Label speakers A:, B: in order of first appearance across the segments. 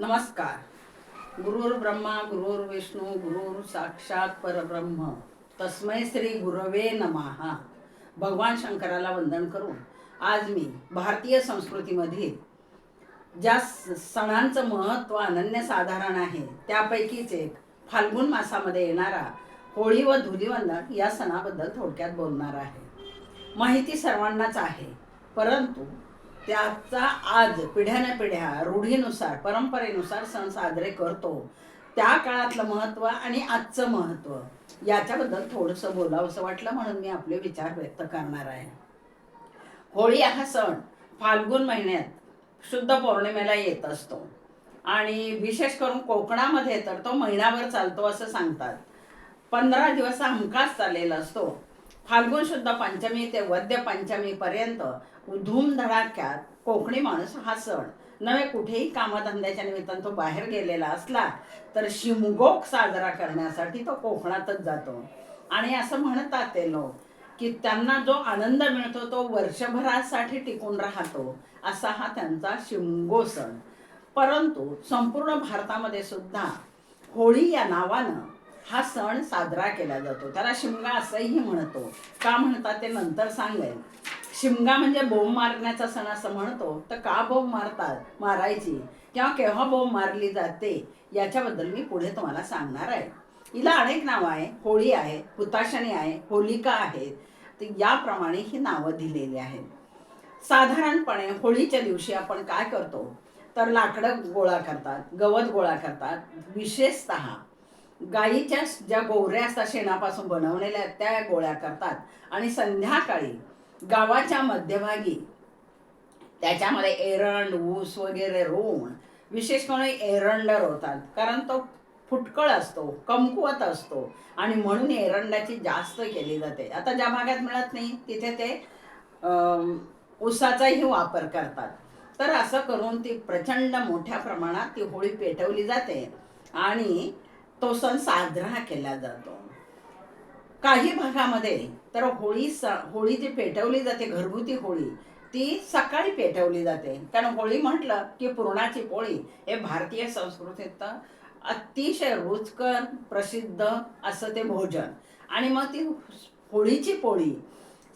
A: नमस्कार. गुरुर् ब्रह्मा गुरुर् विष्णू गुरुर साक्षात परब्रह्म. तस्मै श्री गुरवे नमहा भगवान शंकराला वंदन करून आज मी भारतीय संस्कृतीमधील ज्या स- सणांचं महत्त्व अनन्यसाधारण आहे त्यापैकीच एक फाल्गुन मासामध्ये येणारा होळी व धुलीवंदन या सणाबद्दल थोडक्यात बोलणार आहे. माहिती सर्वांनाच आहे परंतु त्याचा आज पिढ्याने पिढ्या रूढीनुसार परंपरेनुसार सण साजरे करतो. त्या काळातलं महत्त्व आणि आजचं महत्त्व याच्याबद्दल थोडंसं बोलावंसं वाटलं म्हणून मी आपले विचार व्यक्त करणार आहे. होळी हा सण फाल्गुन महिन्यात शुद्ध पौर्णिमेला येत असतो. आणि विशेष करून कोकणामध्ये तर तो महिनाभर चालतो असं सांगतात. पंधरा दिवस हा हमखास चाललेला असतो. फाल्गुन शुद्ध पंचमी ते वद्य पंचमी पर्यंत धूमधडाक्यात कोकणी माणूस हा सण. नव्हे कुठेही कामधंद्याच्या निमित्तानं तो बाहेर गेलेला असला तर शिमगोक साजरा करण्यासाठी तो कोकणातच जातो. आणि असं म्हणतात ते लोक की त्यांना जो आनंद मिळतो तो वर्षभरासाठी टिकून राहतो. असा हा त्यांचा शिमगो सण. परंतु संपूर्ण भारतामध्ये सुद्धा होळी या नावानं हा सण साजरा केला जातो. त्याला शिमगा असंही म्हणतो. का म्हणतात ते नंतर सांगेल शिमगा म्हणजे बोंब मारण्याचा सण असं म्हणतो. तर का बोंब मारतात? मारायची. किंवा केव्हा बोंब मारली जाते? याच्याबद्दल मी पुढे तुम्हाला सांगणार आहे. हिला अनेक नावं आहे. होळी आहे हुताशणी आहे होलिका आहे. तर याप्रमाणे ही नावं दिलेली आहेत. साधारणपणे होळीच्या दिवशी आपण काय करतो? तर लाकडं गोळा करतात गवत गोळा करतात. विशेषतः गाईच्या ज्या गोवऱ्या असतात शेणापासून बनवलेल्या त्या गोळ्या करतात. आणि संध्याकाळी गावाच्या मध्यभागी त्याच्यामध्ये एरंड ऊस वगैरे रोवून विशेष करून एरंड रोवतात. कारण तो फुटकळ असतो कमकुवत असतो. आणि म्हणून एरंडाची जास्त केली जाते. आता ज्या भागात मिळत नाही तिथे ते ऊसाचाही वापर करतात. तर असं करून ती प्रचंड मोठ्या प्रमाणात ती होळी पेटवली जाते. आणि तो सण साजरा केला जातो. काही भागामध्ये तर होळी स होळी जी पेटवली जाते घरगुती होळी ती सकाळी पेटवली जाते. कारण होळी म्हटलं की पुरणाची पोळी हे भारतीय संस्कृतीत अतिशय रुचकर प्रसिद्ध असं ते भोजन. आणि मग ती होळीची पोळी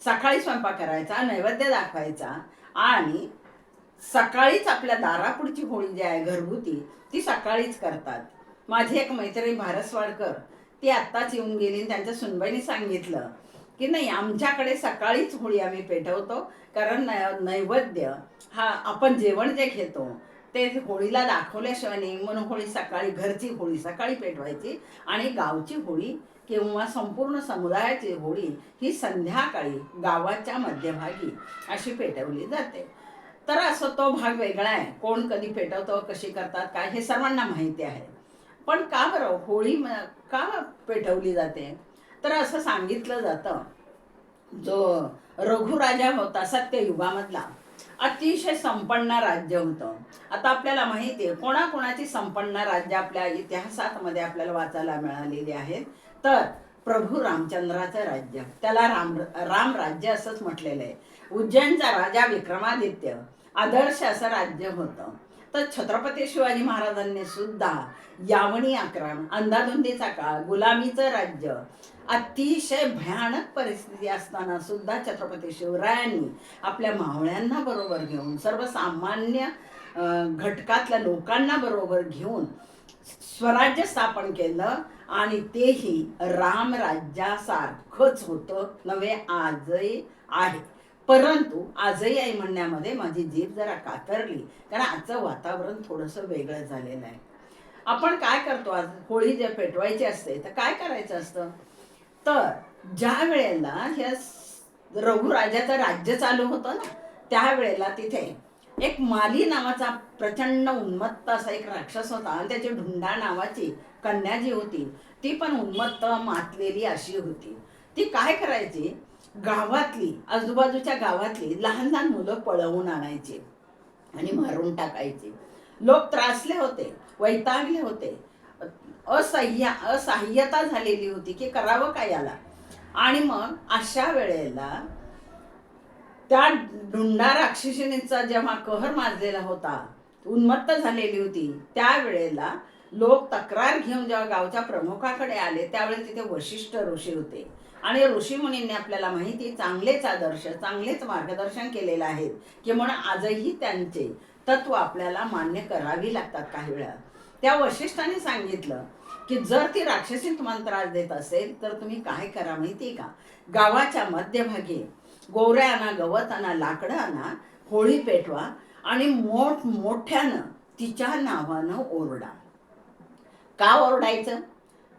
A: सकाळी स्वयंपाक करायचा नैवेद्य दाखवायचा आणि सकाळीच आपल्या दारापुढची होळी जी आहे घरगुती ती सकाळीच करतात. माझी एक मैत्रीण भारसवाडकर ती आत्ताच येऊन गेली आणि त्यांच्या सुनबाईने सांगितलं की नाही आमच्याकडे सकाळीच होळी आम्ही पेटवतो कारण नै- नैवेद्य हा आपण जेवण जे घेतो ते होळीला दाखवल्याशिवाय नाही. म्हणून होळी सकाळी घरची होळी सकाळी पेटवायची आणि गावची होळी किंवा संपूर्ण समुदायाची होळी ही संध्याकाळी गावाच्या मध्यभागी अशी पेटवली जाते. तर असं तो भाग वेगळा आहे. कोण कधी पेटवतो कशी करतात काय हे सर्वांना माहिती आहे. पण का बरं होळी का पेटवली जाते? तर असं सांगितलं जातं. जो रघुराजा होता सत्ययुगामधला अतिशय संपन्न राज्य होतं. आता आपल्याला माहिती आहे कोणाकोणाची संपन्न राज्य आपल्या इतिहासात मध्ये आपल्याला वाचायला मिळालेली आहेत? तर प्रभू रामचंद्राचं राज्य. त्याला राम राम राज्य असंच म्हटलेलं आहे. उज्जैनचा राजा विक्रमादित्य आदर्श असं राज्य होतं. तर छत्रपती शिवाजी महाराजांनी सुद्धा यावणी आक्रमण अंधाधुंदीचा काळ गुलामीचं राज्य अतिशय भयानक परिस्थिती असताना सुद्धा छत्रपती शिवरायांनी आपल्या मावळ्यांना बरोबर घेऊन सर्वसामान्य घटकातल्या लोकांना बरोबर घेऊन स्वराज्य स्थापन केलं आणि तेही रामराज्यासारखंच होतं नव्हे आजही आहे. परंतु आजही आई म्हणण्यामध्ये माझी जीभ जरा कातरली. कारण आजचं वातावरण थोडंसं वेगळं झालेलं आहे. आपण काय करतो आज? होळी जे पेटवायची असते तर काय करायचं असतं? तर ज्या वेळेला ह्या रघुराजाचं राज्य चालू होतं ना त्यावेळेला तिथे एक माली नावाचा प्रचंड उन्मत्त असा एक राक्षस होता आणि त्याची ढुंडा नावाची कन्या जी होती. ती पण उन्मत्त मातलेली अशी होती. ती काय करायची? गावातली आजूबाजूच्या गावातली लहान लहान मुलं पळवून आणायची आणि मारून टाकायची. लोक त्रासले होते वैतागले होते. असह्य असहाय्यता झालेली होती की करावं काय याला? आणि मग अशा वेळेला त्या ढुंडा राक्षसिणीचा जेव्हा कहर माजलेला होता उन्मत्त झालेली होती त्यावेळेला लोक तक्रार घेऊन जेव्हा गावच्या प्रमुखाकडे आले त्यावेळेस तिथे वशिष्ठ ऋषी होते. आणि ऋषी मुनींनी आपल्याला माहिती चांगलेच आदर्श चांगलेच मार्गदर्शन केलेलं आहे की म्हणून आजही त्यांचे तत्व आपल्याला मान्य करावी लागतात काही वेळा. त्या वशिष्ठाने सांगितलं की जर ती राक्षसी तुम्हाला त्रास देत असेल तर तुम्ही काय करा माहिती का? गावाच्या मध्यभागी गोवऱ्या आणा गवत आणा लाकडं आणा होळी पेटवा आणि मोठ मोठ्यानं तिच्या नावानं ओरडा. का ओरडायचं?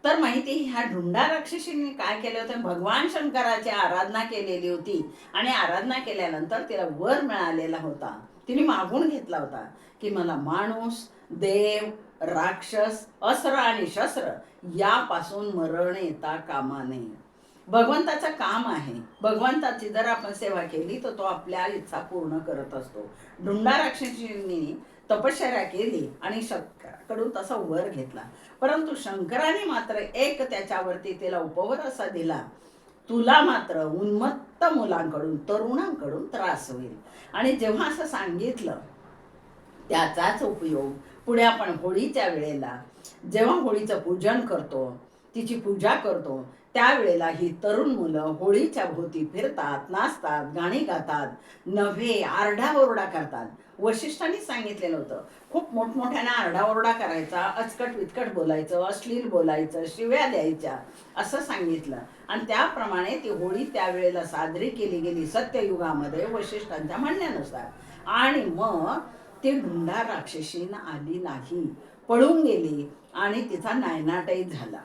A: तर माहिती ह्या ढुंडा राक्षसीने काय केलं होतं? भगवान शंकराची आराधना केलेली होती. आणि आराधना केल्यानंतर तिला वर मिळालेला होता. तिने मागून घेतला होता की मला माणूस देव राक्षस अस्त्र आणि शस्त्र यापासून मरण येता कामा नये. भगवंताचं काम आहे. भगवंताची जर आपण सेवा केली तर तो आपल्या इच्छा पूर्ण करत असतो. ढुंडा राक्षसींनी तपश्चर्या केली आणि शंकराकडून तसा वर घेतला. परंतु शंकराने मात्र एक त्याच्यावरती तिला उपवर असा दिला तुला मात्र उन्मत्त मुलांकडून तरुणांकडून त्रास होईल. आणि जेव्हा असं सांगितलं त्याचाच उपयोग पुढे आपण होळीच्या वेळेला जेव्हा होळीचं पूजन करतो तिची पूजा करतो त्यावेळेला ही तरुण मुलं होळीच्या भोवती फिरतात नाचतात गाणी गातात नव्हे आरडाओरडा करतात. वशिष्ठांनी सांगितलेलं होतं खूप मोठमोठ्याने आरडाओरडा करायचा अचकट विचकट बोलायचं अश्लील बोलायचं शिव्या द्यायच्या असं सांगितलं. आणि त्याप्रमाणे ती होळी त्यावेळेला साजरी केली गेली सत्ययुगामध्ये वशिष्ठांच्या म्हणण्यानुसार. आणि मग ती ढुंडा राक्षसीन आली नाही पळून गेली आणि तिचा नायनाटही झाला.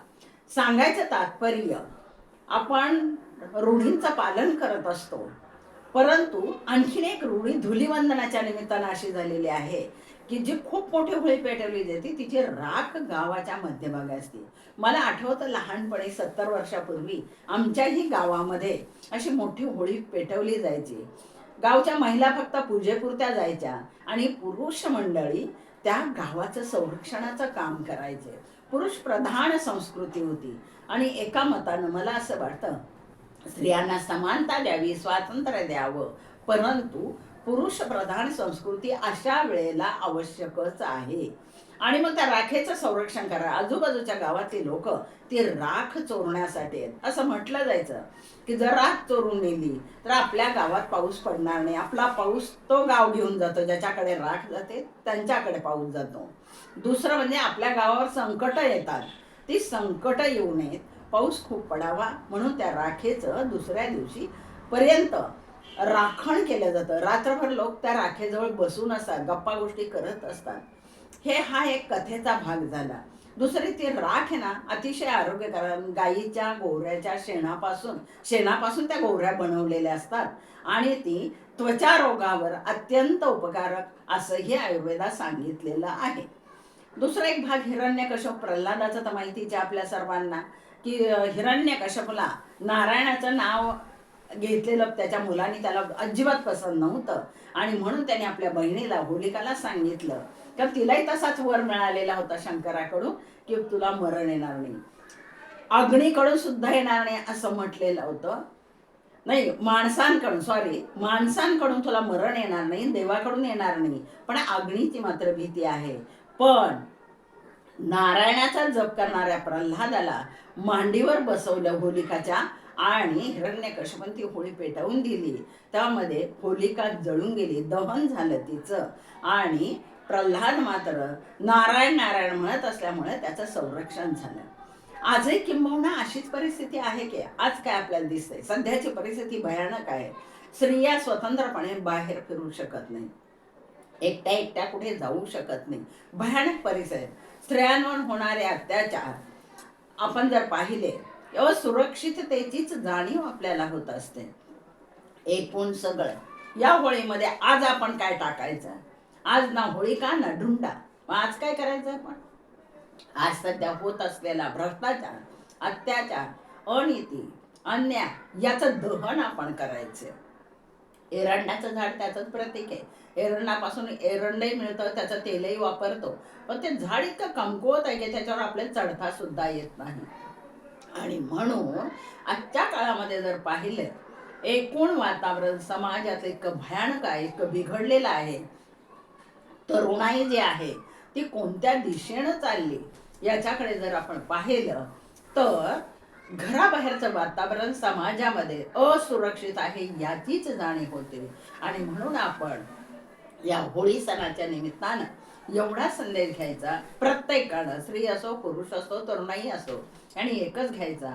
A: सांगायचं तात्पर्य आपण रूढींचं पालन करत असतो. परंतु आणखीन एक रूढी धुलीवंदनाच्या निमित्तानं अशी झालेली आहे की जी खूप मोठी होळी पेटवली जाते तिची राख गावाच्या मध्यभागी असते. मला आठवतं लहानपणी सत्तर वर्षापूर्वी आमच्याही गावामध्ये अशी मोठी होळी पेटवली जायची. गावच्या महिला फक्त पूजेपुरत्या जायच्या आणि पुरुष मंडळी त्या गावाचं संरक्षणाचं काम करायचे. पुरुष प्रधान संस्कृती होती. आणि एका मतानं मला असं वाटतं स्त्रियांना समानता द्यावी स्वातंत्र्य द्यावं. परंतु पुरुष प्रधान संस्कृती अशा वेळेला आवश्यकच आहे. आणि मग त्या राखेचं संरक्षण करा. आजूबाजूच्या गावातली लोक ती राख चोरण्यासाठी आहेत. असं म्हटलं जायचं की जर राख चोरून नेली तर आपल्या गावात पाऊस पडणार नाही. आपला पाऊस तो गाव घेऊन जातो ज्याच्याकडे राख जाते त्यांच्याकडे पाऊस जातो. दुसरं म्हणजे आपल्या गावावर संकट येतात. ती संकट येऊ नयेत. पाऊस खूप पडावा म्हणून त्या राखेचं दुसऱ्या दिवशी पर्यंत राखण केलं जातं. रात्रभर लोक त्या राखेजवळ बसून असतात गप्पा गोष्टी करत असतात. हे हा एक कथेचा भाग झाला. दुसरी ती राख आहे ना अतिशय आरोग्यकारक गाईच्या गोवऱ्याच्या शेणापासून शेणापासून त्या गोवऱ्या बनवलेल्या असतात. आणि ती त्वचा रोगावर अत्यंत उपकारक असंही आयुर्वेदात सांगितलेलं आहे. दुसरा एक भाग हिरण्यकश्यप. प्रल्हादाचं तर माहितीच आहे आपल्या सर्वांना की हिरण्यकश्यपला नारायणाचं नाव घेतलेलं त्याच्या मुलांनी त्याला अजिबात पसंत नव्हतं. आणि म्हणून त्याने आपल्या बहिणीला होलिकाला सांगितलं. तर तिलाही तसाच वर मिळालेला होता शंकराकडून की तुला मरण येणार नाही. अग्नीकडून सुद्धा येणार नाही असं म्हटलेलं होतं. नाही माणसांकडून सॉरी माणसांकडून तुला मरण येणार नाही देवाकडून येणार नाही. पण अग्नीची मात्र भीती आहे. पण नारायणाचा जप करणाऱ्या प्रल्हादाला मांडीवर बसवलं होलिकाच्या आणि हिरण्यकश्यपन ती होळी पेटवून दिली. त्यामध्ये होलिका जळून गेली दहन झालं तिचं. आणि प्रल्हाद मात्र नारायण नारायण म्हणत असल्यामुळे त्याचं संरक्षण झालं. आजही किंबहुना अशीच परिस्थिती आहे की आज काय आपल्याला दिसतंय? सध्याची परिस्थिती भयानक आहे. स्त्रिया स्वतंत्रपणे बाहेर फिरू शकत नाही. एकट्या एकट्या कुठे जाऊ शकत नाही. भयानक परिसर. स्त्रियांवर होणारे अत्याचार आपण जर पाहिले असुरक्षिततेचीच सुरक्षिततेचीच जाणीव आपल्याला होत असते. एकूण सगळं. या होळीमध्ये आज आपण काय टाकायचं? आज ना होळी का ना ढुंडा? मग आज काय करायचं आपण? आज सध्या होत असलेला भ्रष्टाचार अत्याचार अनिती अन्याय याचं दहन आपण करायचं. एरंडाचं झाड त्याचंच प्रतीक आहे. एरंडापासून एरंडही मिळतं त्याचं तेलही वापरतो. पण ते झाड इतकं कमकुवत आहे की त्याच्यावर आपल्याला चढता सुद्धा येत नाही. आणि म्हणून आजच्या काळामध्ये जर पाहिलं एकूण वातावरण समाजात इतकं भयानक आहे इतकं बिघडलेलं आहे. तरुणाई जी आहे ती कोणत्या दिशेनं चालली याच्याकडे जर आपण पाहिलं तर घराबाहेरचं वातावरण समाजामध्ये असुरक्षित आहे याचीच जाणीव होते. आणि म्हणून आपण या होळी सणाच्या निमित्तानं एवढा संदेश घ्यायचा प्रत्येकानं स्त्री असो पुरुष असो तरुणाई असो आणि एकच घ्यायचा.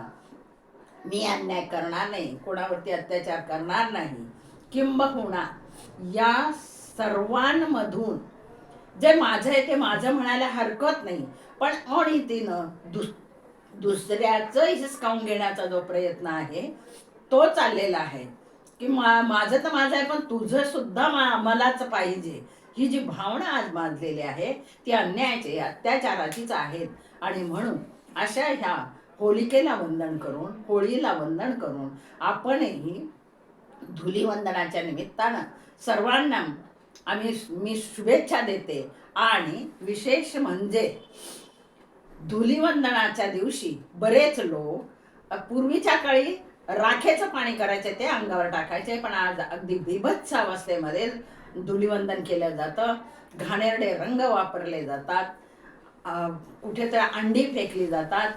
A: मी अन्याय करणार नाही कोणावरती अत्याचार करणार नाही किंबहुना या सर्वांमधून जे माझं आहे ते माझं म्हणायला हरकत नाही पण अनितीनं दुस दुसऱ्याचं हिसकावून घेण्याचा जो प्रयत्न आहे तो चाललेला आहे. की मा माझं तर माझं आहे पण तुझं सुद्धा मा मलाच पाहिजे. ही जी भावना आज बांधलेली आहे ती अन्यायाची अत्याचाराचीच आहेत. आणि म्हणून अशा ह्या होलिकेला वंदन करून होळीला वंदन करून आपणही धुलीवंदनाच्या निमित्तानं सर्वांना आम्ही मी शुभेच्छा देते. आणि विशेष म्हणजे धुलीवंदनाच्या दिवशी बरेच लोक पूर्वीच्या काळी राखेचं पाणी करायचे ते अंगावर टाकायचे पण आज अगदी बिभत्स अवस्थेमध्ये धुलीवंदन केलं जातं. घाणेरडे रंग वापरले जातात. कुठेतरी अंडी फेकली जातात.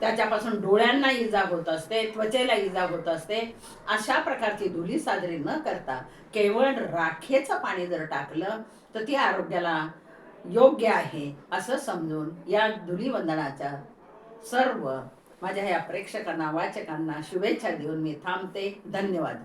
A: त्याच्यापासून डोळ्यांना इजा होत असते त्वचेला इजा होत असते. अशा प्रकारची धुली साजरी न करता केवळ राखेचं पाणी जर टाकलं तर ती आरोग्याला योग्य आहे असं समजून या धुलीवंदनाच्या सर्व माझ्या या प्रेक्षकांना वाचकांना शुभेच्छा देऊन मी थांबते. धन्यवाद.